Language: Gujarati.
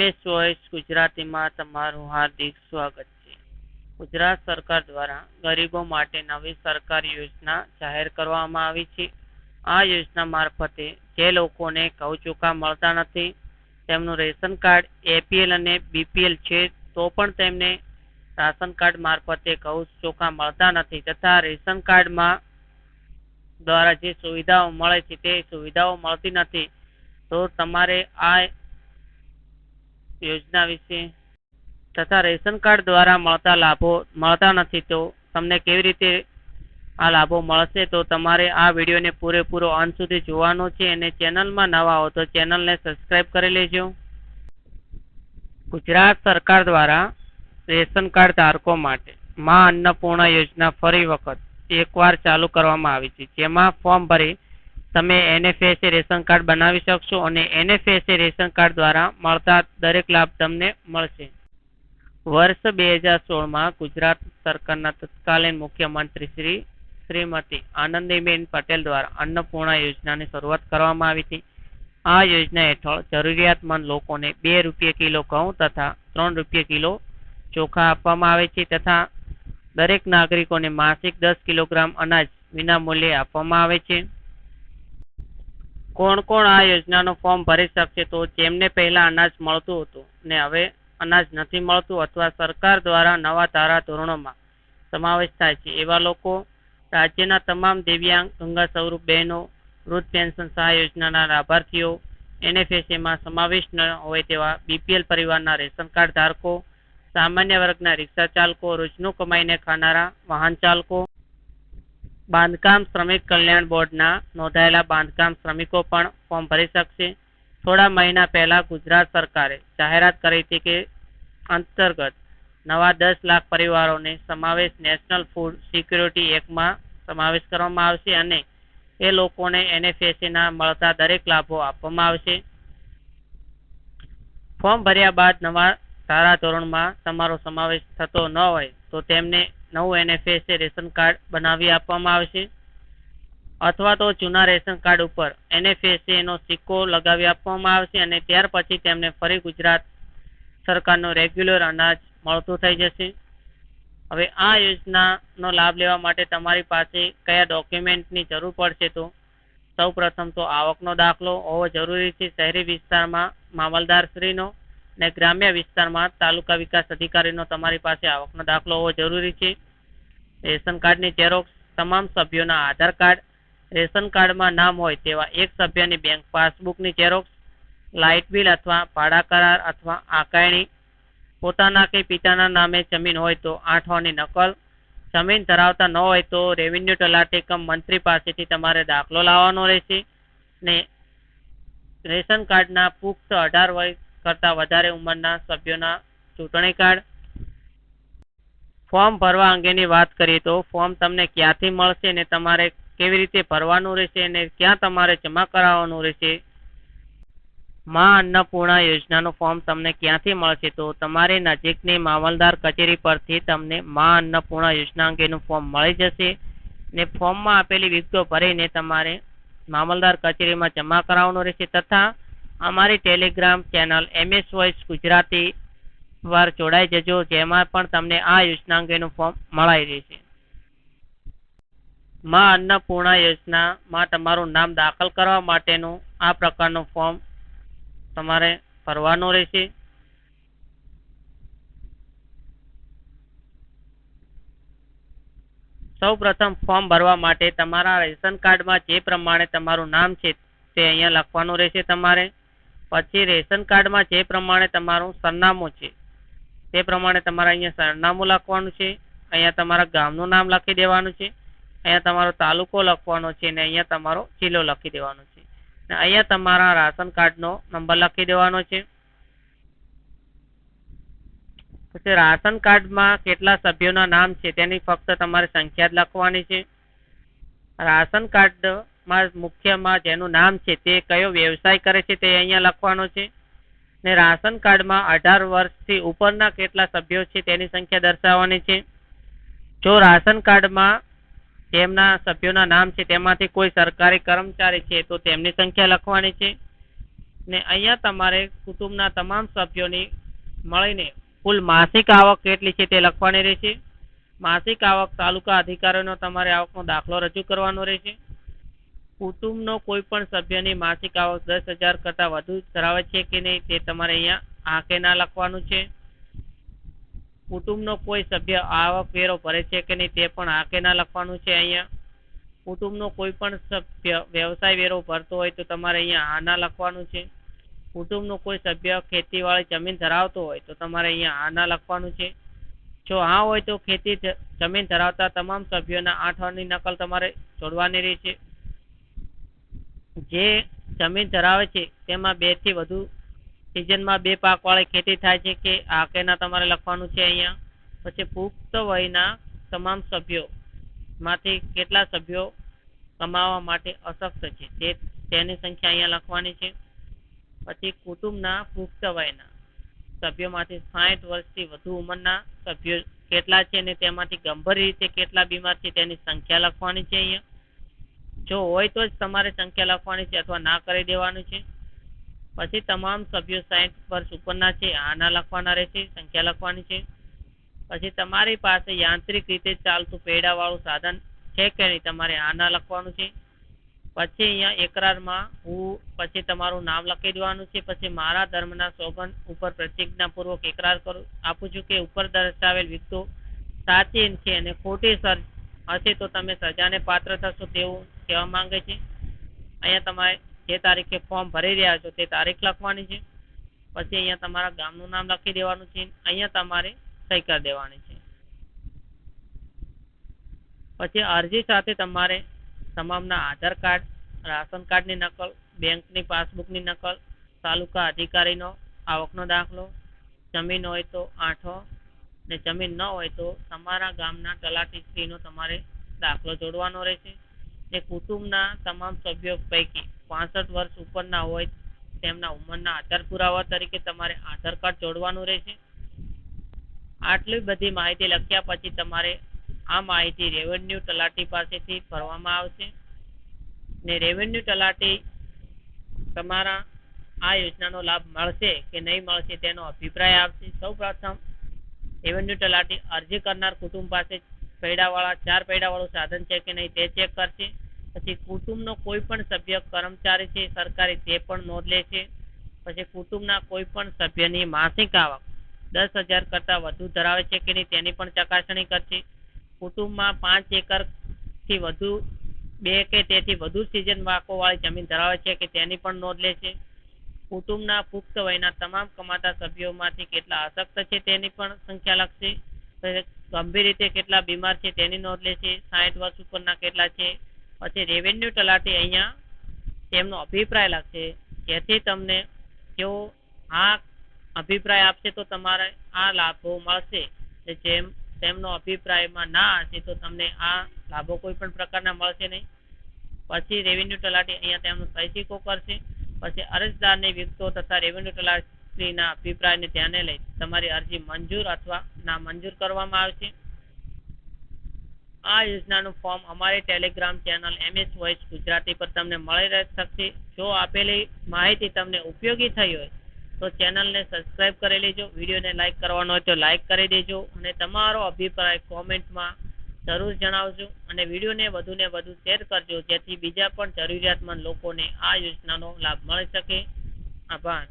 એમએસ વોઇસ ગુજરાતીમાં તમારું હાર્દિક સ્વાગત છે. ગુજરાત સરકાર દ્વારા ગરીબો માટે નવી સરકારી યોજના જાહેર કરવામાં આવી છે. આ યોજના મારફતે જે લોકોને ચોખા મળતા નથી, તેમનું રેશન કાર્ડ, એપીએલ અને બીપીએલ છે, તો પણ તેમને રાશન કાર્ડ મારફતે ચોખા મળતા નથી તથા રેશન કાર્ડમાં દ્વારા જે સુવિધાઓ મળે છે તે સુવિધાઓ મળતી નથી. તો તમારે આ યોજના વિશે તથા રેશન કાર્ડ દ્વારા મળતા લાભો મળતા નથી તો તમને કેવી રીતે આ લાભો મળશે? તો તમારે આ વિડીયોને પૂરેપૂરો અંત સુધી જોવાનો છે અને ચેનલમાં નવા હો તો ચેનલને સબસ્ક્રાઇબ કરી લેજો. ગુજરાત સરકાર દ્વારા રેશન કાર્ડ ધારકો માટે માં અન્નપૂર્ણા યોજના ફરી વખત એકવાર ચાલુ કરવામાં આવી છે. જેમાં ફોર્મ ભરી તમે એનએફએસએ રેશન કાર્ડ બનાવી શકશો અને એનએફએસએ રેશન કાર્ડ દ્વારા મળતા દરેક લાભ તમને મળશે. વર્ષ બે હજાર સોળમાં ગુજરાત સરકારના તત્કાલીન મુખ્યમંત્રી શ્રી શ્રીમતી આનંદીબેન પટેલ દ્વારા અન્નપૂર્ણા યોજનાની શરૂઆત કરવામાં આવી હતી. આ યોજના હેઠળ જરૂરિયાતમંદ લોકોને બે રૂપિયા કિલો ઘઉં તથા ત્રણ રૂપિયા કિલો ચોખા આપવામાં આવે છે તથા દરેક નાગરિકોને માસિક દસ કિલોગ્રામ અનાજ વિના મૂલ્યે આપવામાં આવે છે. કોણ કોણ આ યોજનાનો ફોર્મ ભરી શકશે તો જેમને પહેલા અનાજ મળતું હતું ને હવે અનાજ નથી મળતું અથવા સરકાર દ્વારા નવા ધારા ધોરણોમાં સમાવેશ થાય છે. એવા લોકો રાજ્યના તમામ દિવ્યાંગ ગંગા સ્વરૂપ બહેનો, વૃદ્ધ પેન્શન સહાય યોજનાના લાભાર્થીઓ, એનએફએસએમાં સમાવેશ ન હોય તેવા બીપીએલ પરિવારના રેશન કાર્ડ ધારકો, સામાન્ય વર્ગના રિક્ષા ચાલકો, રોજનું કમાઈને ખાનારા વાહન ચાલકો બાંધકામ શ્રમિક કલ્યાણ બોર્ડના નોંધાયેલા બાંધકામ શ્રમિકો પણ ફોર્મ ભરી શકશે. થોડા મહિના પહેલા ગુજરાત સરકારે જાહેરાત કરી હતી કે અંતર્ગત નવા દસ લાખ પરિવારોને સમાવેશ નેશનલ ફૂડ સિક્યુરિટી એક્ટમાં સમાવેશ કરવામાં આવશે અને એ લોકોને એનએફએસના મળતા દરેક લાભો આપવામાં આવશે. ફોર્મ ભર્યા બાદ નવા ધારાધોરણમાં તમારો સમાવેશ થતો ન હોય તો તેમને નવું એનએફએસએ રેશન કાર્ડ બનાવી આપવામાં આવશે. અથવા તો જૂના રેશન કાર્ડ ઉપર એનએફએસએ નો સિક્કો લગાવી આપવામાં આવશે અને ત્યાર પછી તેમને ફરી ગુજરાત સરકારનું રેગ્યુલર અનાજ મળતું થઈ જશે. હવે આ યોજનાનો લાભ લેવા માટે તમારી પાસે કયા ડોક્યુમેન્ટની જરૂર પડશે તો સૌ પ્રથમ તો આવકનો દાખલો હોવો જરૂરી છે. શહેરી વિસ્તારમાં મામલદારશ્રીનો ને ગ્રામ્ય વિસ્તારમાં તાલુકા વિકાસ અધિકારીનો તમારી પાસે આવકનો દાખલો હોવો જરૂરી છે. રેશન કાર્ડની ઝેરોક્ષ તમામ સભ્યોના આધાર કાર્ડ, રેશન કાર્ડમાં નામ હોય તેવા એક સભ્યની બેંક પાસબુકની ઝેરોક્ષ લાઇટ બિલ અથવા ભાડા કરાર અથવા આકારણી પોતાના કે પિતાના નામે જમીન હોય તો આઠવાની નકલ, જમીન ધરાવતા ન હોય તો રેવન્યુ તલાટી કમ મંત્રી પાસેથી તમારે દાખલો લાવવાનો રહેશે. ને રેશન કાર્ડના પુખ્ત અઢાર વર્ષ કરતા વધારે ઉંમરના સભ્યોના ચૂંટણી કાર્ડ ફોર્મ ભરવા અંગેની વાત કરીએ તો ફોર્મ તમને ક્યાંથી મળશે અને તમારે કેવી રીતે ભરવાનું રહેશે અને ક્યાં તમારે જમા કરાવવાનું રહેશે? માં અન્નપૂર્ણા યોજનાનું ફોર્મ તમને ક્યાંથી મળશે? તો તમારી નજીકની મામલદાર કચેરી પરથી તમને માં અન્નપૂર્ણા યોજના અંગેનું ફોર્મ મળી જશે ને ફોર્મમાં આપેલી વિગતો ભરીને તમારે મામલદાર કચેરીમાં જમા કરાવવાનું રહેશે તથા અમારી Telegram channel MS voice Gujarati પર જોડાઈ જજો, જેમાં પણ તમને આ યોજના અંગેનું ફોર્મ મળાઈ રહેશે. માં અન્નપૂર્ણા યોજનામાં તમારું નામ દાખલ કરવા માટેનું આ પ્રકારનું ફોર્મ તમારે ભરવાનું રહેશે. સૌ પ્રથમ ફોર્મ ભરવા માટે તમારા રેશન કાર્ડમાં જે પ્રમાણે તમારું નામ છે તે અહીંયા લખવાનું રહેશે તમારે. પછી રેશન કાર્ડમાં જે પ્રમાણે તમારું સરનામું છે, તે પ્રમાણે તમારે અહીંયા સરનામું લખવાનું છે, અહીંયા તમારા ગામનું નામ લખી દેવાનું છે, અહીંયા તમારો તાલુકો લખવાનો છે અને અહીંયા તમારો જિલ્લો લખી દેવાનો છે. અને અહીંયા તમારા રાશન કાર્ડનો નંબર લખી દેવાનો છે. પછી રાશન કાર્ડમાં કેટલા સભ્યોના નામ છે તેની ફક્ત તમારે સંખ્યા જ લખવાની છે. રાશન કાર્ડમાં મુખ્યમાં જેનું નામ છે તે કયો વ્યવસાય કરે છે તે અહીંયા લખવાનો છે. ને રાશન કાર્ડમાં અઢાર વર્ષથી ઉપરના કેટલા સભ્યો છે તેની સંખ્યા દર્શાવવાની છે. જો રાશન કાર્ડમાં જેમના સભ્યોના નામ છે તેમાંથી કોઈ સરકારી કર્મચારી છે તો તેમની સંખ્યા લખવાની છે. ને અહીંયા તમારે કુટુંબના તમામ સભ્યોની મળીને કુલ માસિક આવક કેટલી છે તે લખવાની રહેશે. માસિક આવક તાલુકા અધિકારીનો તમારે આવકનો દાખલો રજૂ કરવાનો રહેશે. કુટુંબનો કોઈ પણ સભ્યની માસિક આવક દસ હજાર કરતાં વધુ ધરાવે છે કે નહીં તે તમારે અહીંયા આ ના લખવાનું છે. કુટુંબનો કોઈ સભ્ય આવક વેરો ભરે છે કે નહીં તે પણ આ ના લખવાનું છે અહીંયા. કુટુંબનો કોઈ પણ સભ્ય વ્યવસાય વેરો ભરતો હોય તો તમારે અહીંયા આ ના લખવાનું છે. કુટુંબનો કોઈ સભ્ય ખેતીવાળી જમીન ધરાવતો હોય તો તમારે અહીંયા આ ના લખવાનું છે. જો હા હોય તો ખેતી જમીન ધરાવતા તમામ સભ્યોના આઠ વારની નકલ તમારે જોડવાની રહેશે. જે જમીન ધરાવે છે, તેમાં બેથી વધુ સિઝનમાં બે પાક વાળી ખેતી થાય છે કે આ કેના તમારે લખવાનું છે અહીંયા. પછી પુખ્ત વયના તમામ સભ્યો માંથી કેટલા સભ્યો કમાવા માટે અશક્ત છે, તે તેની સંખ્યા અહીંયા લખવાની છે. પછી કુટુંબના પુખ્ત વયના સભ્યોમાંથી સાઠ વર્ષથી વધુ ઉંમરના સભ્યો કેટલા છે અને તેમાંથી ગંભીર રીતે કેટલા બીમાર છે તેની સંખ્યા લખવાની છે અહીંયા. જો હોય તો જ તમારે સંખ્યા લખવાની છે અથવા ના કરી દેવાનું છે. પછી તમામ સભ્યો સાઠ વર્ષ ઉપરના છે, આના લખવાના રહેશે, સંખ્યા લખવાની છે. પછી તમારી પાસે યાંત્રિક રીતે ચાલતું પેડાવાળું સાધન છે કે નહીં? તમારે આના લખવાનું છે. પછી અહીંયા એકરારમાં હું, પછી તમારું નામ લખી દેવાનું છે. પછી મારા ધર્મના સોગંદ ઉપર પ્રતિજ્ઞાપૂર્વક એકરાર કરું, આપું છું કે ઉપર દર્શાવેલ વિગતો સાચી છે અને ખોટી સર હશે તો તમે સજાને પાત્ર થશો તેવું કહેવા માંગે છે. અહીંયા તમારે જે તારીખે ફોર્મ ભરી રહ્યા છો તે તારીખ લખવાની છે. પછી અહીંયા તમારા ગામનું નામ લખી દેવાનું છે. અહીંયા તમારે સહી કરી દેવાની છે. પછી અરજી સાથે તમારે તમામના આધાર કાર્ડ, રાશન કાર્ડની નકલ, બેંકની પાસબુકની નકલ, તાલુકા અધિકારીનો આવકનો દાખલો, જમીન હોય તો આઠો ને જમીન ન હોય તો તમારા ગામના તલાટીશ્રીનો તમારે દાખલો જોડવાનો રહેશે. ને કુટુંબના તમામ સભ્યો પૈકી પાસઠ વર્ષ ઉપરના હોય તેમના ઉંમરના આધાર પુરાવા તરીકે તમારે આધાર કાર્ડ જોડવાનું રહેશે. આટલી બધી માહિતી લખ્યા પછી તમારે આ માહિતી રેવન્યુ તલાટી પાસેથી ભરવામાં આવશે. ને રેવન્યુ તલાટી તમારા આ યોજનાનો લાભ મળશે કે નહીં મળશે તેનો અભિપ્રાય આપશે. સૌપ્રથમ રેવન્યુ તલાટી અરજી કરનાર કુટુંબ પાસે પૈડાવાળા, ચાર પૈડાવાળું સાધન છે કે નહીં તે ચેક કરશે. પછી કુટુંબનો કોઈ પણ સભ્ય કર્મચારી છે, સરકારી તે પણ નોંધ લે છે, પછી કુટુંબના કોઈ પણ સભ્યની માસિક આવક દસ હજાર કરતાં વધુ ધરાવે છે કે નહીં તેની પણ ચકાસણી કરશે. કુટુંબમાં પાંચ એકરથી વધુ, બે કે તેથી વધુ સિઝન વાળી જમીન ધરાવે છે કે તેની પણ નોંધ લેશે કુટુંબના પુખ્ત વયના તમામ કમાતા સભ્યોમાંથી કેટલા અશક્ત છે તેની પણ સંખ્યા લખશે. ગંભીર રીતે કેટલા બીમાર છે તેની નોંધ લેશે સાઠ વર્ષ ઉપરના કેટલા છે. પછી રેવન્યુ તલાટી અહીંયા તેમનો અભિપ્રાય લાગશે જેથી તમને તેઓ આ અભિપ્રાય આપશે તો તમારે આ લાભો મળશે. જેમ તેમનો અભિપ્રાયમાં ના હશે તો તમને આ લાભો કોઈ પણ પ્રકારના મળશે નહીં. પછી રેવન્યુ તલાટી અહીંયા તેમનો સહી સિક્કો કરશે. પછી અરજદારની વિગતો તથા રેવન્યુ તલાટીના અભિપ્રાયને ધ્યાને લઈ તમારી અરજી મંજૂર અથવા ના મંજૂર કરવામાં આવશે. આ યોજનાનું ફોર્મ અમારી Telegram channel MS voice Gujarati પર તમને મળી શકશે. જો આપેલી માહિતી તમને ઉપયોગી થઈ હોય, તો ચેનલને સબસ્ક્રાઇબ કરી લેજો. વિડીયોને લાઇક કરવાનો હોય તો લાઇક કરી દેજો અને તમારો અભિપ્રાય કોમેન્ટમાં જરૂર જણાવજો અને વિડીયોને વધુને વધુ શેર કરજો, જેથી બીજા પણ જરૂરિયાતમંદ લોકોને આ યોજનાનો લાભ મળી શકે. આભાર.